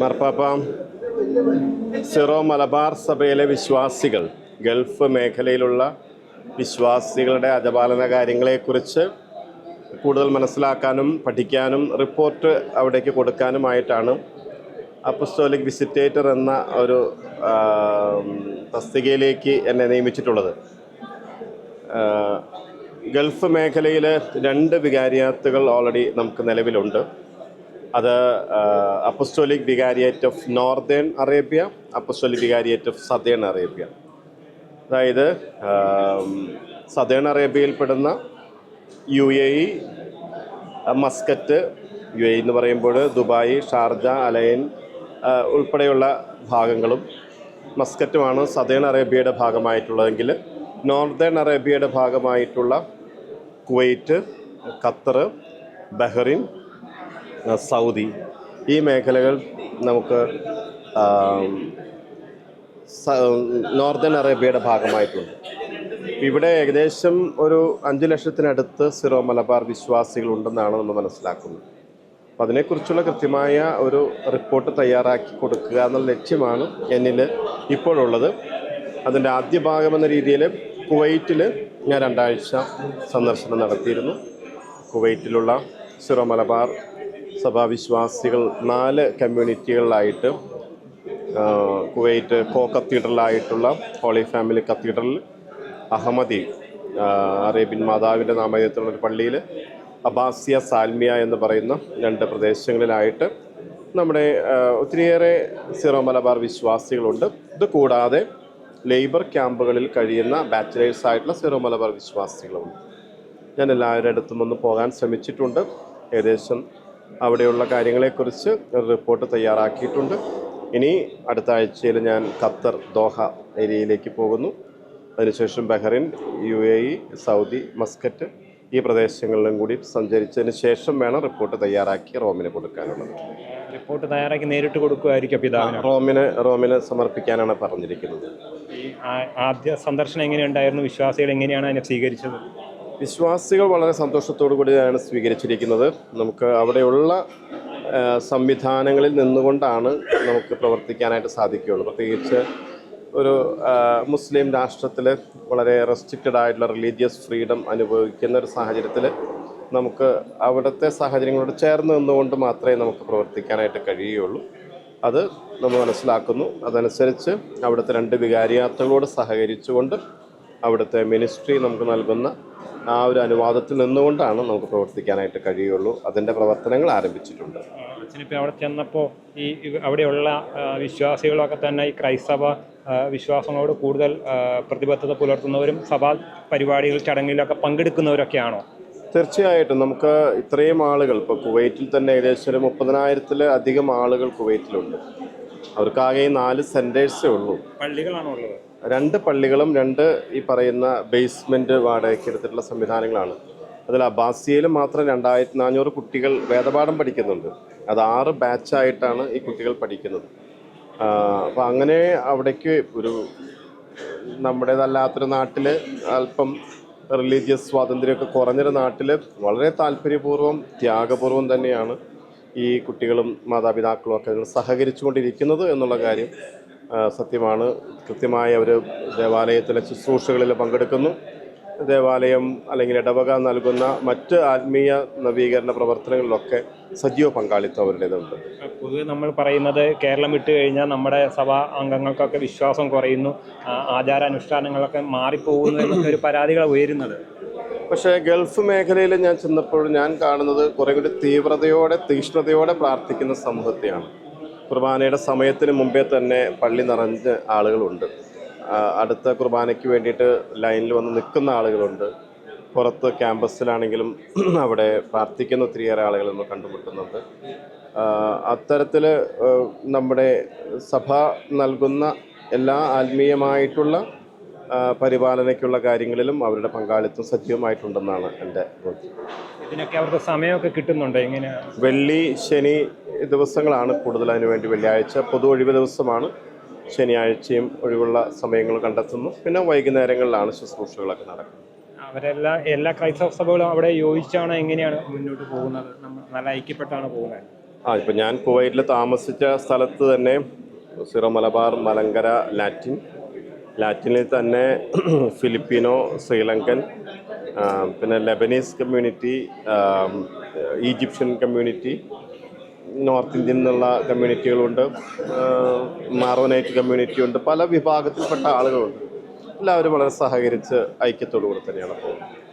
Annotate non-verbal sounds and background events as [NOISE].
മാർപ്പാപ്പ സിറോ മലബാർ സഭയിലെ വിശ്വാസികൾ ഗൾഫ് മേഖലയിലുള്ള വിശ്വാസികളുടെ അജപാലന കാര്യങ്ങളെക്കുറിച്ച് കൂടുതൽ മനസ്സിലാക്കാനും പഠിക്കാനും റിപ്പോർട്ട് അവിടേക്ക് കൊടുക്കാനുമായിട്ടാണ് അപ്പസ്റ്റോലിക് വിസിറ്റേറ്റർ എന്ന ഒരു തസ്തികയിലേക്ക് എന്നെ നിയമിച്ചിട്ടുള്ളത്. ഗൾഫ് മേഖലയിൽ രണ്ട് വികാരിയാത്തുകൾ ഓൾറെഡി നമുക്ക് നിലവിലുണ്ട്. അത് apostolic vicariate of northern Arabia apostolic vicariate of southern Arabia. അതായത് southern അറേബ്യയിൽപ്പെടുന്ന U A E Muscat U A എന്ന് പറയുമ്പോൾ ദുബായ് ഷാർജ അലയൻ ഉൾപ്പെടെയുള്ള ഭാഗങ്ങളും മസ്കറ്റുമാണ് സദേൺ അറേബ്യയുടെ ഭാഗമായിട്ടുള്ളതെങ്കിൽ നോർത്തേൺ അറേബ്യയുടെ ഭാഗമായിട്ടുള്ള കുവൈറ്റ് ഖത്തർ ബഹ്റിൻ സൗദി. ഈ മേഖലകൾ നമുക്ക് നോർത്തേൺ അറേബ്യയുടെ ഭാഗമായിട്ടുണ്ട്. ഇവിടെ ഏകദേശം ഒരു അഞ്ച് ലക്ഷത്തിനടുത്ത് സിറോ മലബാർ വിശ്വാസികളുണ്ടെന്നാണ് നമ്മൾ മനസ്സിലാക്കുന്നത്. അപ്പോൾ അതിനെക്കുറിച്ചുള്ള കൃത്യമായ ഒരു റിപ്പോർട്ട് തയ്യാറാക്കി കൊടുക്കുക എന്നുള്ള ലക്ഷ്യമാണ് എന്നിൽ ഇപ്പോഴുള്ളത്. അതിന്റെ ആദ്യ ഭാഗം എന്ന രീതിയിൽ കുവൈറ്റിൽ ഞാൻ രണ്ടാഴ്ച സന്ദർശനം നടത്തിയിരുന്നു. കുവൈറ്റിലുള്ള സിറോ മലബാർ സഭാവിശ്വാസികൾ നാല് കമ്മ്യൂണിറ്റികളിലായിട്ട് കുവൈറ്റ് കോ കത്തീഡ്രലായിട്ടുള്ള holy family cathedral Ahmadi Arabian മാതാവിന്റെ നാമധേയത്തിലുള്ള ഒരു പള്ളിയിൽ അബാസിയ സാൽമിയ എന്ന് പറയുന്ന രണ്ട് പ്രദേശങ്ങളിലായിട്ട് നമ്മുടെ ഒത്തിരിയേറെ സിറോ മലബാർ വിശ്വാസികളുണ്ട്. ഇത് കൂടാതെ ലേബർ ക്യാമ്പുകളിൽ കഴിയുന്ന ബാച്ചിലേഴ്സ് ആയിട്ടുള്ള സിറോ മലബാർ വിശ്വാസികളുണ്ട്. ഞാൻ എല്ലാവരുടെ അടുത്തും ഒന്ന് പോകാൻ ശ്രമിച്ചിട്ടുണ്ട്. ഏകദേശം അവിടെയുള്ള കാര്യങ്ങളെക്കുറിച്ച് ഒരു റിപ്പോർട്ട് തയ്യാറാക്കിയിട്ടുണ്ട്. ഇനി അടുത്ത ആഴ്ചയിൽ ഞാൻ ഖത്തർ ദോഹ ഏരിയയിലേക്ക് പോകുന്നു. അതിനുശേഷം Bahrain U A E Saudi Muscat ഈ പ്രദേശങ്ങളിലും കൂടി സഞ്ചരിച്ചതിന് ശേഷം വേണം റിപ്പോർട്ട് തയ്യാറാക്കി റോമിന് കൊടുക്കാനുള്ളത്. റിപ്പോർട്ട് തയ്യാറാക്കി നേരിട്ട് കൊടുക്കുമായിരിക്കും പിതാവിന്. റോമിന് റോമിന് സമർപ്പിക്കാനാണ് പറഞ്ഞിരിക്കുന്നത്. ആദ്യ സന്ദർശനം എങ്ങനെയുണ്ടായിരുന്നു? വിശ്വാസികൾ എങ്ങനെയാണ് അതിനെ സ്വീകരിച്ചത്? വിശ്വാസികൾ വളരെ സന്തോഷത്തോടു കൂടിയാണ് സ്വീകരിച്ചിരിക്കുന്നത്. നമുക്ക് അവിടെയുള്ള സംവിധാനങ്ങളിൽ നിന്നുകൊണ്ടാണ് നമുക്ക് പ്രവർത്തിക്കാനായിട്ട് സാധിക്കുകയുള്ളൂ. പ്രത്യേകിച്ച് ഒരു മുസ്ലിം രാഷ്ട്രത്തിൽ വളരെ റെസ്ട്രിക്റ്റഡ് ആയിട്ടുള്ള റിലീജിയസ് ഫ്രീഡം അനുഭവിക്കുന്ന ഒരു സാഹചര്യത്തിൽ നമുക്ക് അവിടുത്തെ സാഹചര്യങ്ങളോട് ചേർന്ന് നിന്നുകൊണ്ട് മാത്രമേ നമുക്ക് പ്രവർത്തിക്കാനായിട്ട് കഴിയുകയുള്ളൂ. അത് നമ്മൾ മനസ്സിലാക്കുന്നു. അതനുസരിച്ച് അവിടുത്തെ രണ്ട് വികാരിയാത്രകളോട് സഹകരിച്ചുകൊണ്ട് അവിടുത്തെ മിനിസ്ട്രി നമുക്ക് നൽകുന്ന ആ ഒരു അനുവാദത്തിൽ നിന്നുകൊണ്ടാണ് നമുക്ക് പ്രവർത്തിക്കാനായിട്ട് കഴിയുള്ളൂ. അതിന്റെ പ്രവർത്തനങ്ങൾ ആരംഭിച്ചിട്ടുണ്ട്. അച്ഛനിപ്പോൾ അവിടെ ചെന്നപ്പോൾ ഈ അവിടെയുള്ള വിശ്വാസികളൊക്കെ തന്നെ ഈ ക്രൈസ്തവ വിശ്വാസങ്ങളോട് കൂടുതൽ പ്രതിബദ്ധത പുലർത്തുന്നവരും സഭാ പരിപാടികൾ ചടങ്ങിലൊക്കെ പങ്കെടുക്കുന്നവരൊക്കെയാണോ? തീർച്ചയായിട്ടും. നമുക്ക് ഇത്രയും ആളുകൾ ഇപ്പോൾ കുവൈറ്റിൽ തന്നെ ഏകദേശം ഒരു മുപ്പതിനായിരത്തിൽ അധികം ആളുകൾ കുവൈറ്റിലുണ്ട്. അവർക്കാകെ നാല് സെന്റേഴ്സേ ഉള്ളൂ. പള്ളികളാണോ ഉള്ളത്? രണ്ട് പള്ളികളും രണ്ട് ഈ പറയുന്ന ബേസ്മെന്റ് വാടകയ്ക്ക് എടുത്തിട്ടുള്ള സംവിധാനങ്ങളാണ്. അതിൽ അബാസിയയിൽ മാത്രം രണ്ടായിരത്തി നാനൂറ് കുട്ടികൾ വേദപാഠം പഠിക്കുന്നുണ്ട്. അത് ആറ് ബാച്ചായിട്ടാണ് ഈ കുട്ടികൾ പഠിക്കുന്നത്. അപ്പോൾ അങ്ങനെ അവിടേക്ക് ഒരു നമ്മുടേതല്ലാത്തൊരു നാട്ടിൽ അല്പം റിലീജിയസ് സ്വാതന്ത്ര്യമൊക്കെ കുറഞ്ഞൊരു നാട്ടിൽ വളരെ താല്പര്യപൂർവം ത്യാഗപൂർവം തന്നെയാണ് ഈ കുട്ടികളും മാതാപിതാക്കളും ഒക്കെ സഹകരിച്ചുകൊണ്ടിരിക്കുന്നത് എന്നുള്ള കാര്യം സത്യമാണ്. കൃത്യമായി അവർ ദേവാലയത്തിലെ ശുശ്രൂഷകളിൽ പങ്കെടുക്കുന്നു. ദേവാലയം അല്ലെങ്കിൽ ഇടവക നൽകുന്ന മറ്റ് ആത്മീയ നവീകരണ പ്രവർത്തനങ്ങളിലൊക്കെ സജീവ പങ്കാളിത്തം അവരുടേതുണ്ട്. പൊതുവെ നമ്മൾ പറയുന്നത് കേരളം വിട്ട് കഴിഞ്ഞാൽ നമ്മുടെ സഭാ അംഗങ്ങൾക്കൊക്കെ വിശ്വാസം കുറയുന്നു. ആചാരാനുഷ്ഠാനങ്ങളൊക്കെ മാറിപ്പോകുന്നു എന്നൊക്കെ ഒരു പരാതികൾ ഉയരുന്നത്. പക്ഷേ ഗൾഫ് മേഖലയിൽ ഞാൻ ചെന്നപ്പോൾ ഞാൻ കാണുന്നത് കുറേ കൂടി തീവ്രതയോടെ തീക്ഷ്ണതയോടെ പ്രാർത്ഥിക്കുന്ന സമൂഹത്തെയാണ്. കുർബാനയുടെ സമയത്തിന് മുമ്പേ തന്നെ പള്ളി നിറഞ്ഞ ആളുകളുണ്ട്. അടുത്ത കുർബാനയ്ക്ക് വേണ്ടിയിട്ട് ലൈനിൽ വന്ന് നിൽക്കുന്ന ആളുകളുണ്ട്. പുറത്ത് ക്യാമ്പസിലാണെങ്കിലും [CLEARS THROAT] അവിടെ പ്രാർത്ഥിക്കുന്ന ഒത്തിരിയേറെ ആളുകൾ നമ്മൾ കണ്ടുമുട്ടുന്നുണ്ട്. അത്തരത്തിൽ നമ്മുടെ സഭ നൽകുന്ന എല്ലാ ആത്മീയമായിട്ടുള്ള പരിപാലനയ്ക്കുള്ള കാര്യങ്ങളിലും അവരുടെ പങ്കാളിത്തം സജീവമായിട്ടുണ്ടെന്നാണ് എന്റെ ബോധ്യം. ഇതിനൊക്കെ അവർക്ക് സമയമൊക്കെ കിട്ടുന്നുണ്ടോ? എങ്ങനെയാണ് വെള്ളി ശനി ദിവസങ്ങളാണ് കൂടുതൽ അതിനു വേണ്ടി വെള്ളിയാഴ്ച. പൊതു ഒഴിവ് ദിവസമാണ്. ശനിയാഴ്ചയും ഒഴിവുള്ള സമയങ്ങൾ കണ്ടെത്തുന്നു. പിന്നെ വൈകുന്നേരങ്ങളിലാണ് ശുശ്രൂഷകളൊക്കെ നടക്കുന്നത്. അവരെല്ലാം എല്ലാ ക്രൈസ്തവ സഭകളും അവിടെ യോജിച്ചാണ് എങ്ങനെയാണ് മുന്നോട്ട് പോകുന്നത്? നല്ല ഐക്യപ്പെട്ടാണ് പോകുന്നത്. ആ ഇപ്പം ഞാൻ കുവൈറ്റിൽ താമസിച്ച സ്ഥലത്ത് തന്നെ സിറോ മലബാർ മലങ്കര ലാറ്റിൻ. ലാറ്റിനിൽ തന്നെ [CLEARS THROAT] ഫിലിപ്പീനോ ശ്രീലങ്കൻ പിന്നെ Lebanese community Egyptian community north Indian എന്നുള്ള കമ്മ്യൂണിറ്റികളുണ്ട് മാറോനൈറ്റ് കമ്മ്യൂണിറ്റി ഉണ്ട് പല വിഭാഗത്തിൽപ്പെട്ട ആളുകളുണ്ട്. എല്ലാവരും വളരെ സഹകരിച്ച് ഐക്യത്തോടു കൂടി തന്നെയാണ് പോകുന്നത്.